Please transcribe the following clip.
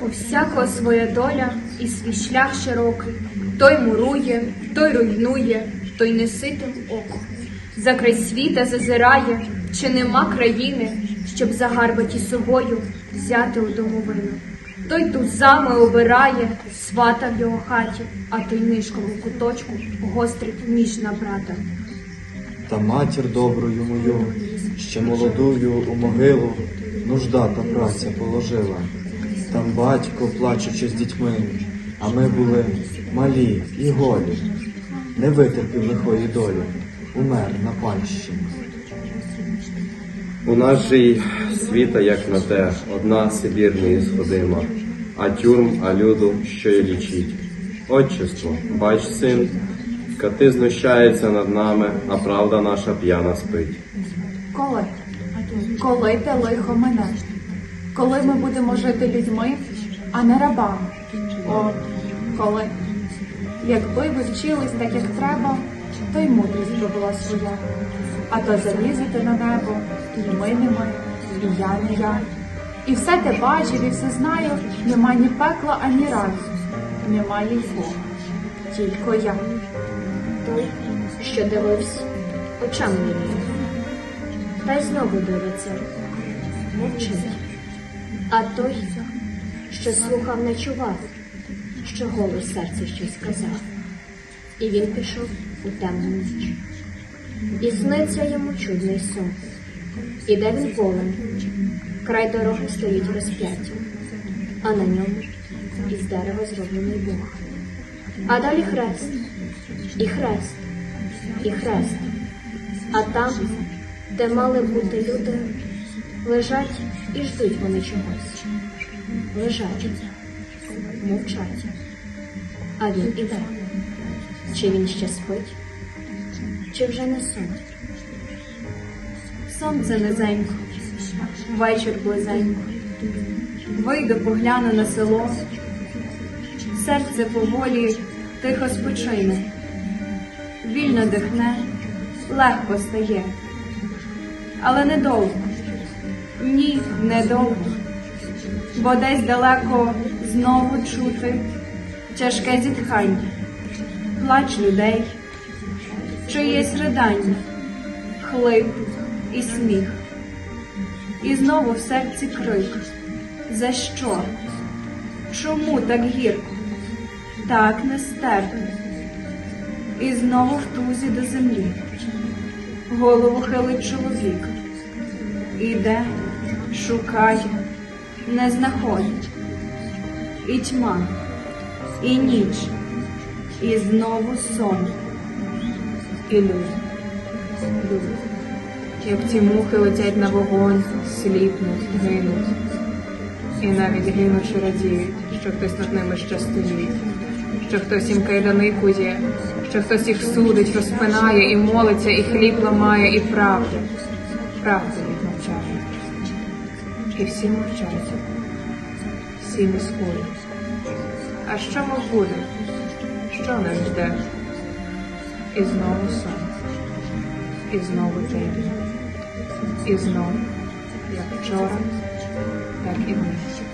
У всякого своя доля і свій шлях широкий. Той мурує, той руйнує, той неситим око. За край світа зазирає, чи нема країни, щоб загарбаті собою взяти у домовину. Той тузами обирає, свата в його хаті, а той нишком куточку гострить ніж на брата. Та матір доброю мою, ще молодую у могилу, нужда та праця положила. Там батько, плачучи з дітьми, а ми були малі і голі. Не витерпів лихої долі, умер на панщині. У нас же й світа, як на те, одна Сибір неісходима, а тюрм, а люду, що й лічить. Отчество, бач, син, кати знущаються над нами, а правда наша п'яна спить. Коли? Коли те лихо мене? Коли ми будемо жити людьми, а не рабами? О, коли? Якби ви вчились так, як треба, то й мудрість би була своя. А то залізете на небо, і ми не ми, і я не я. І все те бачив, і все знаю, нема ні пекла, ані раю, немає й Бога, тільки я. Той, що дивився, очам не. Та й знову дивиться, мовчить. А той, що слухав, не чував, що голос серця щось сказав. І він пішов у темну ніч. І сниться йому чудний сон. Іде він полем, край дороги стоїть розп'яття, а на ньому із дерева зроблений Бог. А далі хрест, і хрест, і хрест. А там, де мали бути люди, лежать і ждуть вони чогось. Лежать, мовчать. А він іде. Чи він ще спить, чи вже не сон? Сонце низенько, вечір близенько. Вийду погляну на село, серце поволі тихо спочине, вільно дихне, легко стає, але недовго, ні, недовго, бо десь далеко знову чути тяжке зітхання, плач людей, чиєсь ридання, хлип і сміх. І знову в серці крик. За що? Чому так гірко? Так нестерпно. І знову в тузі до землі. Голову хилить чоловік. Іде, шукає, не знаходить. І тьма, і ніч, і знову сон. І люди, люди, як ті мухи летять на вогонь, сліпнуть, гинуть. І навіть гинучи радіють, що хтось над ними ще стоїть, що хтось їм кайдани кує, що хтось їх судить, розпинає і молиться, і хліб ламає, і правду, правду навчає. І всі мовчать, всі міскують. А що мов буде? Що нас жде? І знову сон, і знову день, і знову, як вчора, так і вниз.